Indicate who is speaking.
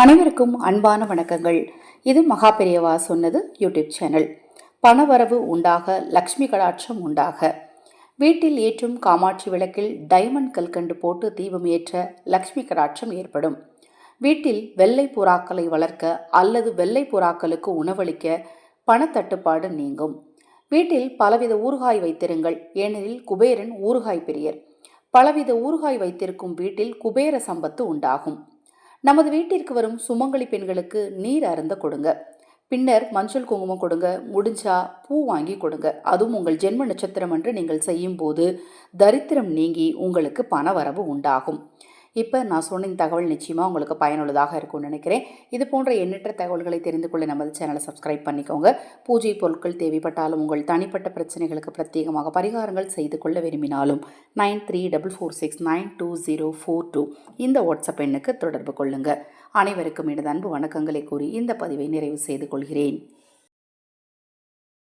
Speaker 1: அனைவருக்கும் அன்பான வணக்கங்கள். இது மகா பெரியவா சொன்னது யூடியூப் சேனல். பணவரவு உண்டாக லக்ஷ்மி கடாட்சம் உண்டாக. வீட்டில் ஏற்றும் காமாட்சி விளக்கில் டைமண்ட் கல்கண்டு போட்டு தீபம் ஏற்ற லக்ஷ்மி கடாட்சம் ஏற்படும். வீட்டில் வெள்ளை புறாக்களை வளர்க்க அல்லது வெள்ளை புறாக்களுக்கு உணவளிக்க பணத்தட்டுப்பாடு நீங்கும். வீட்டில் பலவித ஊறுகாய் வைத்திருங்கள். ஏனெனில் குபேரன் ஊறுகாய் பிரியர். பலவித ஊறுகாய் வைத்திருக்கும் வீட்டில் குபேர சம்பத்து உண்டாகும். நமது வீட்டிற்கு வரும் சுமங்கலி பெண்களுக்கு நீர் அருந்த கொடுங்க. பின்னர் மஞ்சள் குங்குமம் கொடுங்க. முடிஞ்சா பூ வாங்கி கொடுங்க. அதுவும் உங்கள் ஜென்ம நட்சத்திரம் என்று நீங்கள் செய்யும்போது தரித்திரம் நீங்கி உங்களுக்கு பண வரவு உண்டாகும். இப்போ நான் சொன்ன இந்த தகவல் நிச்சயமாக உங்களுக்கு பயனுள்ளதாக இருக்கும்னு நினைக்கிறேன். இது போன்ற எண்ணற்ற தகவல்களை தெரிந்து கொள்ள நமது சேனலை சப்ஸ்கிரைப் பண்ணிக்கோங்க. பூஜை பொருட்கள் தேவைப்பட்டாலும் உங்கள் தனிப்பட்ட பிரச்சனைகளுக்கு பிரத்யேகமாக பரிகாரங்கள் செய்து கொள்ள விரும்பினாலும் nine three double four six nine two zero four two இந்த வாட்ஸ்அப் எண்ணுக்கு தொடர்பு கொள்ளுங்கள் அனைவருக்கும் எனது அன்பு வணக்கங்களை கூறி இந்த பதிவை நிறைவு செய்து கொள்கிறேன்.